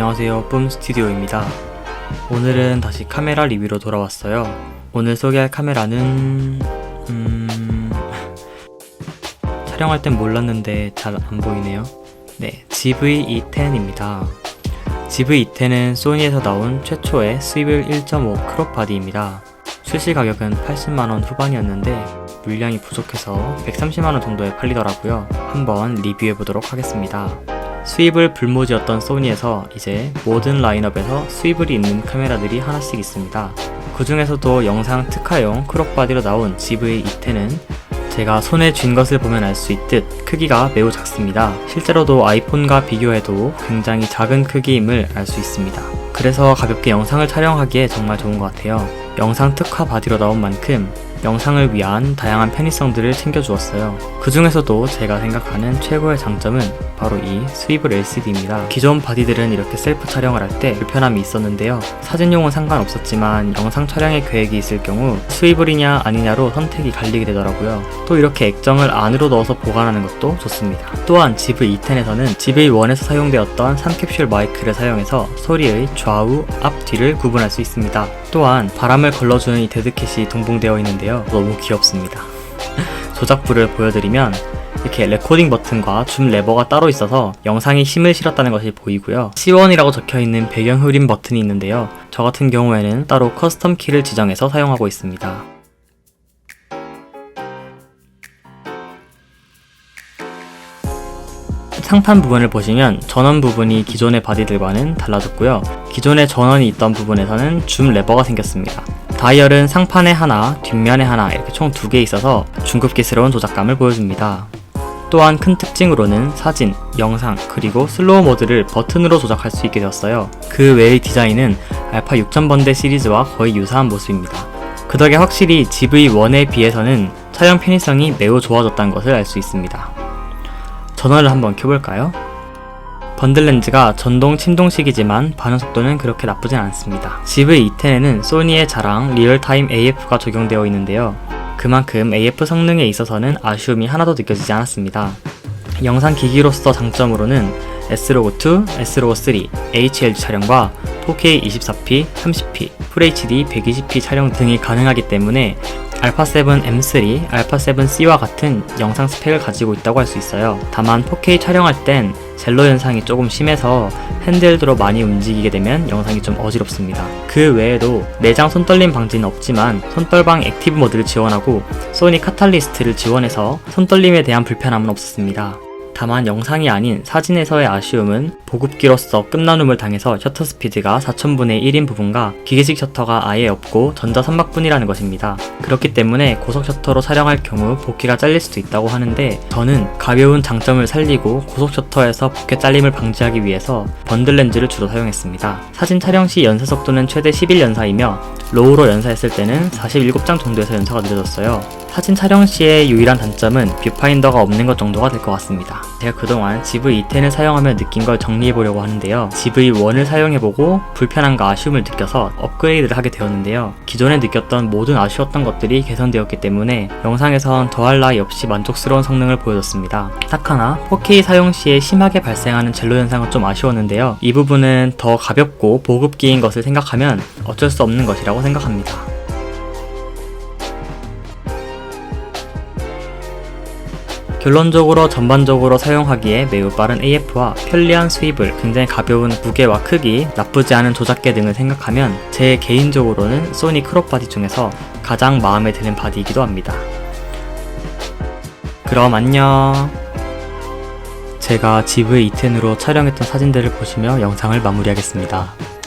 안녕하세요. 뿜 스튜디오입니다. 오늘은 다시 카메라 리뷰로 돌아왔어요. 오늘 소개할 카메라는 음... 촬영할 땐 몰랐는데 잘 안 보이네요. 네 GV-E10입니다. GV-E10은 소니에서 나온 최초의 스위블 1.5 크롭 바디입니다. 출시 가격은 80만원 후반이었는데 물량이 부족해서 130만원 정도에 팔리더라고요. 한번 리뷰해 보도록 하겠습니다 스위블 불모지였던 소니에서 이제 모든 라인업에서 스위블이 있는 카메라들이 하나씩 있습니다. 그 중에서도 영상 특화용 크롭바디로 나온 GV-E10은 제가 손에 쥔 것을 보면 알 수 있듯 크기가 매우 작습니다. 실제로도 아이폰과 비교해도 굉장히 작은 크기임을 알 수 있습니다. 그래서 가볍게 영상을 촬영하기에 정말 좋은 것 같아요. 영상 특화 바디로 나온 만큼 영상을 위한 다양한 편의성들을 챙겨주었어요. 그 중에서도 제가 생각하는 최고의 장점은 바로 이 스위블 LCD입니다. 기존 바디들은 이렇게 셀프 촬영을 할 때 불편함이 있었는데요. 사진용은 상관없었지만 영상 촬영에 계획이 있을 경우 스위블이냐 아니냐로 선택이 갈리게 되더라고요. 또 이렇게 액정을 안으로 넣어서 보관하는 것도 좋습니다. 또한 GV-E10에서는 GV1에서 사용되었던 3캡슐 마이크를 사용해서 소리의 좌우, 앞, 뒤를 구분할 수 있습니다. 또한 바람을 걸러주는 이 데드캣이 동봉되어 있는데요. 너무 귀엽습니다. 조작부를 보여드리면 이렇게 레코딩 버튼과 줌 레버가 따로 있어서 영상에 힘을 실었다는 것이 보이고요. C1이라고 적혀있는 배경 흐림 버튼이 있는데요. 저 같은 경우에는 따로 커스텀 키를 지정해서 사용하고 있습니다. 상판 부분을 보시면 전원 부분이 기존의 바디들과는 달라졌고요. 기존에 전원이 있던 부분에서는 줌 레버가 생겼습니다. 다이얼은 상판에 하나, 뒷면에 하나 이렇게 총 두 개 있어서 중급기스러운 조작감을 보여줍니다. 또한 큰 특징으로는 사진, 영상, 그리고 슬로우 모드를 버튼으로 조작할 수 있게 되었어요. 그 외의 디자인은 알파 6000번대 시리즈와 거의 유사한 모습입니다. 그 덕에 확실히 GV1에 비해서는 촬영 편의성이 매우 좋아졌다는 것을 알 수 있습니다. 전원을 한번 켜볼까요? 번들 렌즈가 전동 침동식이지만 반응 속도는 그렇게 나쁘진 않습니다. GV-E10에는 소니의 자랑 리얼타임 AF가 적용되어 있는데요. 그만큼 AF 성능에 있어서는 아쉬움이 하나도 느껴지지 않았습니다. 영상 기기로서 장점으로는 S로고2, S로고3, HLG 촬영과 4K 24p, 30p, FHD 120p 촬영 등이 가능하기 때문에 알파7 M3, 알파7C와 같은 영상 스펙을 가지고 있다고 할 수 있어요. 다만 4K 촬영할 땐 젤로 현상이 조금 심해서 핸들드로 많이 움직이게 되면 영상이 좀 어지럽습니다. 그 외에도 내장 손떨림 방지는 없지만 손떨방 액티브 모드를 지원하고 소니 카탈리스트를 지원해서 손떨림에 대한 불편함은 없었습니다. 다만 영상이 아닌 사진에서의 아쉬움은 보급기로서 끝나눔을 당해서 셔터 스피드가 4000분의 1인 부분과 기계식 셔터가 아예 없고 전자 선박뿐이라는 것입니다. 그렇기 때문에 고속 셔터로 촬영할 경우 복귀가 잘릴 수도 있다고 하는데 저는 가벼운 장점을 살리고 고속 셔터에서 복귀 잘림을 방지하기 위해서 번들 렌즈를 주로 사용했습니다. 사진 촬영 시 연사 속도는 최대 11연사이며 로우로 연사했을 때는 47장 정도에서 연사가 느려졌어요. 사진 촬영 시의 유일한 단점은 뷰파인더가 없는 것 정도가 될 것 같습니다. 제가 그동안 GV-E10을 사용하며 느낀 걸 정리해보려고 하는데요. GV1을 사용해보고 불편함과 아쉬움을 느껴서 업그레이드를 하게 되었는데요. 기존에 느꼈던 모든 아쉬웠던 것들이 개선되었기 때문에 영상에선 더할 나위 없이 만족스러운 성능을 보여줬습니다. 딱 하나 4K 사용 시에 심하게 발생하는 젤로 현상은 좀 아쉬웠는데요. 이 부분은 더 가볍고 보급기인 것을 생각하면 어쩔 수 없는 것이라고 생각합니다. 결론적으로 전반적으로 사용하기에 매우 빠른 AF와 편리한 스위블, 굉장히 가벼운 무게와 크기, 나쁘지 않은 조작계 등을 생각하면 제 개인적으로는 소니 크롭 바디 중에서 가장 마음에 드는 바디이기도 합니다. 그럼 안녕. 제가 GV-E10으로 촬영했던 사진들을 보시며 영상을 마무리하겠습니다.